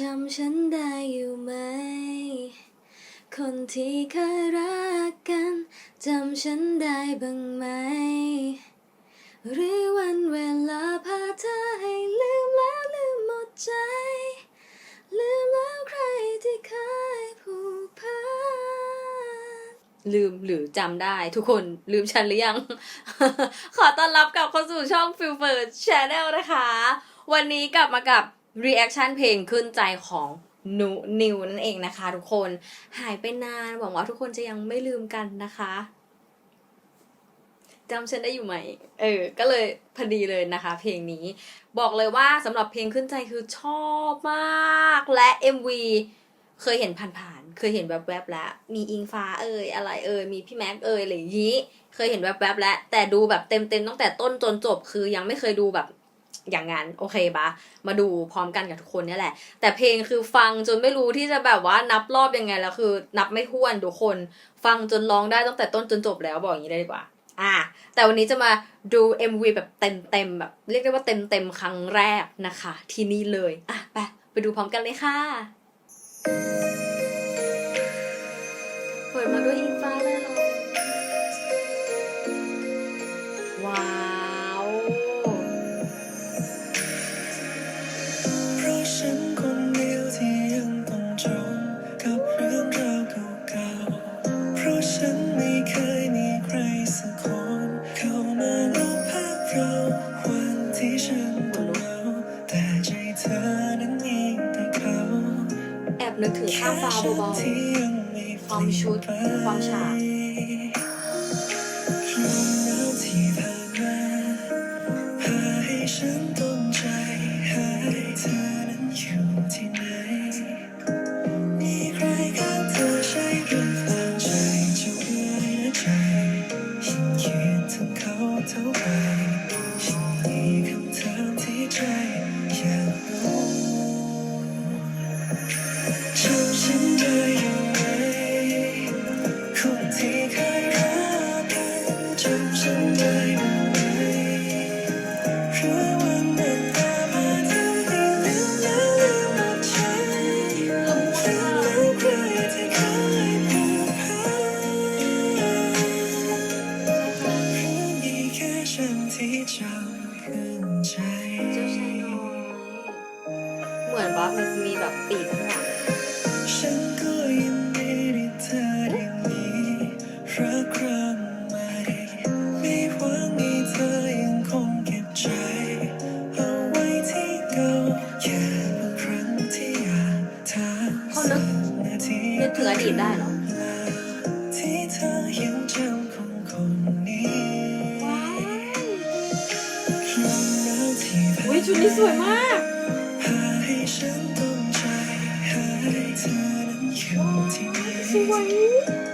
จำฉันได้อยู่ไหม คนที่เคยรักกันจำฉันได้บ้างไหม หรือวันเวลาพาเธอให้ลืมแล้วลืมหมดใจ ลืมแล้วใครที่เคยผูกพัน ลืมหรือจำได้ทุกคนลืมฉันหรือยัง ขอต้อนรับกลับเข้าสู่ช่อง f i l f i r Channel นะคะ วันนี้กลับมากับ reaction เพลงขึ้นใจของนูนิวนั่นเองนะคะ ทุกคนหายไปนานหวังว่าทุกคนจะยังไม่ลืมกันนะคะจำฉันได้อยู่ไหม เออ ก็เลยพอดีเลยนะคะ เพลงนี้ บอกเลยว่าสำหรับเพลงขึ้นใจคือชอบมาก และ MV เคยเห็นผ่านๆ เคยเห็นแวบๆแล้ว มีอิงฟ้าเอ่ยอะไรเอ่ย มีพี่แม็กเอ่ยอะไรอย่างนี้ เคยเห็นแวบๆแล้ว แต่ดูแบบเต็มๆตั้งแต่ต้นจนจบ คือยังไม่เคยดูแบบ อย่างนั้นโอเคปะมาดูพร้อมกันกับทุกคนเนี่ยแหละ แต่เพลงคือฟังจนไม่รู้ที่จะแบบว่านับรอบยังไงแล้วคือ นับไม่ถ้วนทุกคน ฟังจนร้องได้ตั้งแต่ต้นจนจบแล้วบอกอย่างนี้เลยดีกว่า อ่าแต่วันนี้จะมาดู MV แบบเต็มๆแบบ เรียกได้ว่าเต็มๆครั้งแรกนะคะ ที่นี่เลย อะไปไปดูพร้อมกันเลยค่ะ ข้าวฟ้าเบาๆความชุดความฉาก ลมห ที่ไห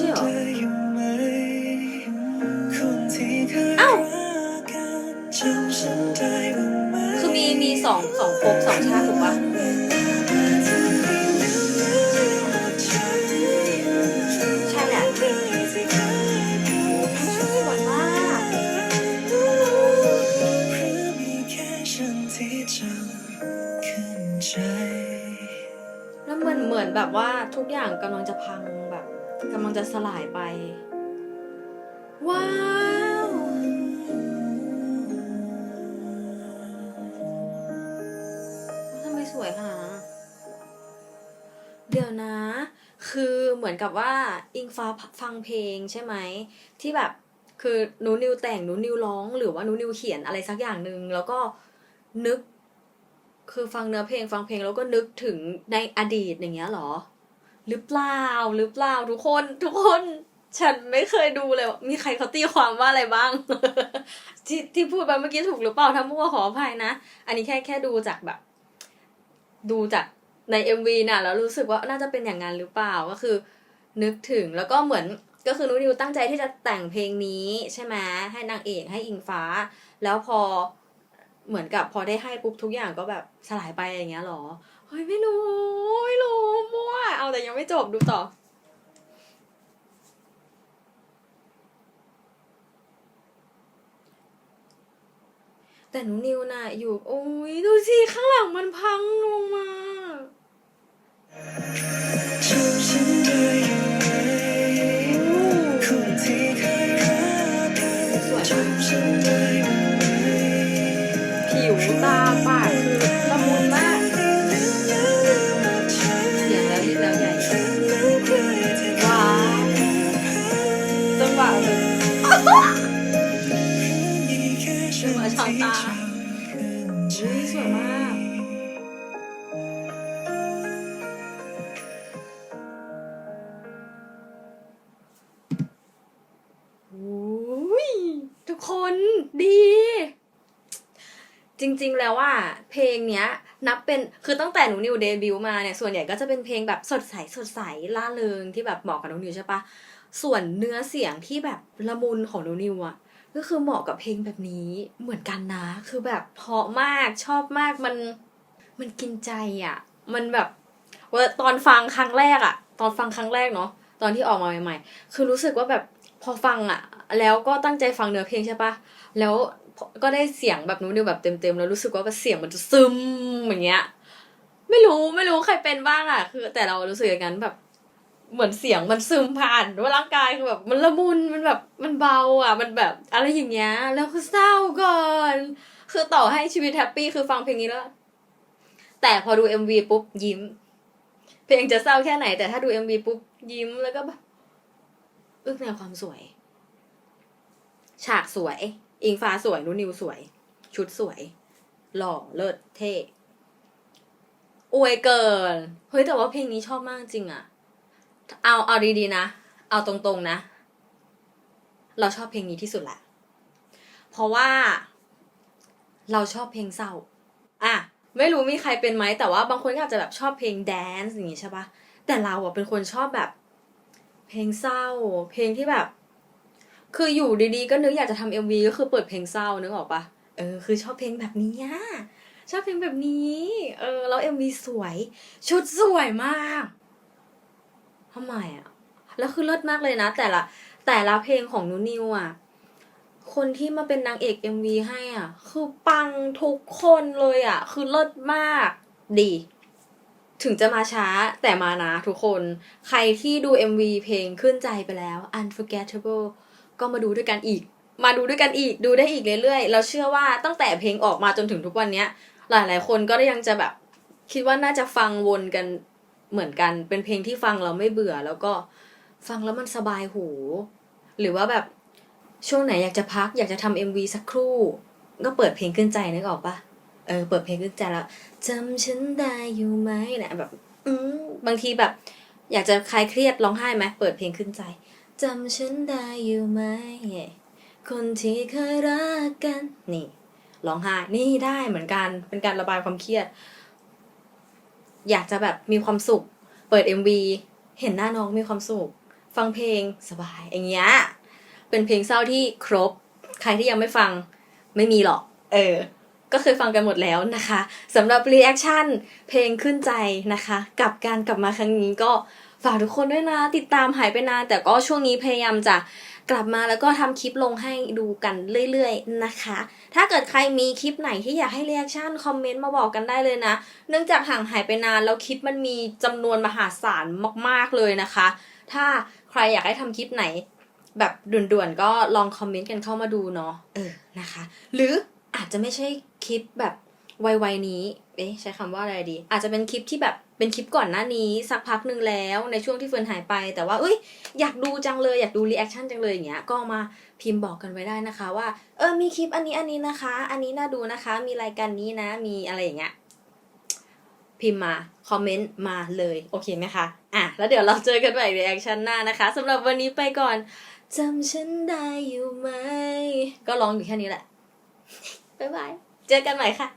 ใช่เหรอเอ้าเอ้าคือมีมีสองสองภพสองชาติถูกปะใช่แหละสวยมากแล้วมันเหมือนแบบว่าทุกอย่างกำลังจะพังแบบ กำลังจะสลายไป ว้าว ทำไมสวยขนาดนั้นอะเดี๋ยวนะ คือเหมือนกับว่าอิงฟ้าฟังเพลงใช่ไหม ที่แบบคือหนูนิวแต่งหนูนิวร้อง หรือว่าหนูนิวเขียนอะไรสักอย่างหนึ่งแล้วก็นึก คือฟังเนื้อเพลงฟังเพลงแล้วก็นึกถึงในอดีตอย่างเงี้ยเหรอ หรือเปล่าหรือเปล่าทุกคนทุกคนฉันไม่เคยดูเลยมีใครเขาตีความว่าอะไรบ้าง ที่ที่พูดไปเมื่อกี้ถูกหรือเปล่าถ้ามั่วขออภัยนะ อันนี้แค่แค่ดูจากแบบ ดูจากใน MV น่ะแล้วรู้สึกว่าน่าจะเป็นอย่างนั้นหรือเปล่าก็คือ นึกถึงแล้วก็เหมือนก็คือนุนิวตั้งใจที่จะแต่งเพลงนี้ใช่ไหมให้นางเอกให้อิงฟ้า แล้วพอเหมือนกับพอได้ให้ปุ๊บทุกอย่างก็แบบสลายไปอย่างเงี้ยหรอ เฮ้ยไม่รู้ ไม่รู้มั่วเอาแต่ยังไม่จบดูต่อ แต่หนูนิวน่ะอยู่ โอ้ยดูสิ ข้างหลังมันพังลงมา ทุกคนดี จริงๆแล้วว่าเพลงเนี้ย นับเป็นคือตั้งแต่หนูนิวเดบิวต์มาเนี่ย ส่วนใหญ่ก็จะเป็นเพลงแบบสดใสสดใสล่าเริงที่แบบเหมาะกับหนูนิวใช่ปะส่วนเนื้อเสียงที่แบบละมุนของหนูนิวอะก็คือเหมาะกับเพลงแบบนี้เหมือนกันนะ คือแบบเพาะมากชอบมากมันมันกินใจอะมันแบบว่าตอนฟังครั้งแรกอะตอนฟังครั้งแรกเนาะตอนที่ออกมาใหม่ๆ คือรู้สึกว่าแบบ พอฟังอะแล้วก็ตั้งใจฟังเนื้อเพลงใช่ปะแล้วก็ได้เสียงแบบนู้นนิวแบบเต็มๆแล้วรู้สึกว่าเสียงมันจะซึมอย่างเงี้ย ไม่รู้ไม่รู้ใครเป็นบ้างอะ คือ แต่เรารู้สึกอย่างนั้นแบบเหมือนเสียงมันซึมผ่านว่าร่างกายคือแบบมันละมุนมันแบบมันเบาอะ มันแบบอะไรอย่างเงี้ยแล้วคือเศร้าก่อน คือต่อให้ชีวิตแฮปปี้คือฟังเพลงนี้แล้ว แต่พอดู MV ปุ๊บยิ้ม เพลงจะเศร้าแค่ไหนแต่ถ้าดู MV ปุ๊บยิ้มแล้วก็แบบ อึกในความสวย ฉากสวย อิงฟ้าสวย นุนิวสวย ชุดสวย หล่อเลิศเท่อวยเกิน เฮ้ยแต่ว่าเพลงนี้ชอบมากจริงอะเอาเอาดีๆนะ เอาตรงๆนะ เราชอบเพลงนี้ที่สุดแหละ เพราะว่า เราชอบเพลงเศร้า อะ ไม่รู้มีใครเป็นไหมแต่ว่าบางคนก็อาจจะแบบชอบเพลงแดนซ์อย่างงี้ใช่ปะแต่เราอะเป็นคนชอบแบบ เพลงเศร้า เพลงที่แบบ คืออยู่ดีๆ ก็นึกอยากจะทำเอ็มวีก็คือเปิดเพลงเศร้านึกออกปะเออ คือชอบเพลงแบบนี้อะชอบเพลงแบบนี้ เออ แล้วเอ็มวีสวย ชุดสวยมากทำไมอะแล้วคือเลิศมากเลยนะ แต่ละแต่ละเพลงของนูนิวอะคนที่มาเป็นนางเอกเอ็มวีให้อะ คือปังทุกคนเลยอะ คือเลิศมาก ดี ถึงจะมาช้าแต่มานะทุกคน ใครที่ดู MV เพลงขึ้นใจไปแล้ว Unforgettable ก็มาดูด้วยกันอีก มาดูด้วยกันอีก ดูได้อีกเรื่อยๆ เราเชื่อว่าตั้งแต่เพลงออกมาจนถึงทุกวันนี้หลายๆ คนก็ยังจะแบบ คิดว่าน่าจะฟังวนกันเหมือนกัน เป็นเพลงที่ฟังเราไม่เบื่อ แล้วก็ฟังแล้วมันสบายหู หรือว่าแบบช่วงไหนอยากจะพักอยากจะทำ MV สักครู่ ก็เปิดเพลงขึ้นใจนึกออกปะ เออเปิดเพลงขึ้นใจแล้วจำฉันได้อยู่ไหมเนี่ยแบบอืมบางทีแบบ อยากจะคลายเครียดร้องไห้ไหมเปิดเพลงขึ้นใจจำฉันได้อยู่ไหมคนที่เคยรักกันนี่ร้องไห้นี่ได้เหมือนกันเป็นการระบายความเครียด อยากจะแบบมีความสุข เปิด MV เห็นหน้าน้องมีความสุข ฟังเพลงสบายอย่างเงี้ยเป็นเพลงเศร้าที่ครบ ใครที่ยังไม่ฟังไม่มีหรอก เออ ก็เคยฟังกันหมดแล้วนะคะสำหรับรีแอคชั่นเพลงขึ้นใจนะคะ กับการกลับมาครั้งนี้ก็ฝากทุกคนด้วยนะ ติดตามหายไปนาน แต่ก็ช่วงนี้พยายามจะกลับมาแล้วก็ทำคลิปลงให้ดูกันเรื่อยๆนะคะ ถ้าเกิดใครมีคลิปไหนที่อยากให้รีแอคชั่นคอมเมนต์มาบอกกันได้เลยนะ เนื่องจากห่างหายไปนานแล้วคลิปมันมีจำนวนมหาศาลมากๆเลยนะคะ ถ้าใครอยากให้ทำคลิปไหน แบบด่วนๆก็ลองคอมเมนต์กันเข้ามาดูเนาะเออนะคะ หรือ อาจจะไม่ใช่คลิปแบบวัยๆนี้เอ๊ะใช้คำว่าอะไรดี อาจจะเป็นคลิปที่แบบเป็นคลิปก่อนหน้านี้สักพักหนึ่งแล้วในช่วงที่เฟิร์นหายไป แต่ว่าเอ้ยอยากดูจังเลยอยากดูรีแอคชั่นจังเลยอย่างเงี้ยก็มาพิมพ์บอกกันไว้ได้นะคะ ว่าเออมีคลิปอันนี้อันนี้นะคะ อันนี้น่าดูนะคะ มีรายการนี้นะ มีอะไรอย่างเงี้ยพิมพ์มา คอมเมนต์มาเลยโอเคไหมคะอะแล้วเดี๋ยวเราเจอกันใหม่รีแอคชั่นหน้านะคะสำหรับวันนี้ไปก่อนจำฉันได้อยู่ไหม ก็ร้องอยู่แค่นี้แหละ บ๊ายบาย เจอกันใหม่ค่ะ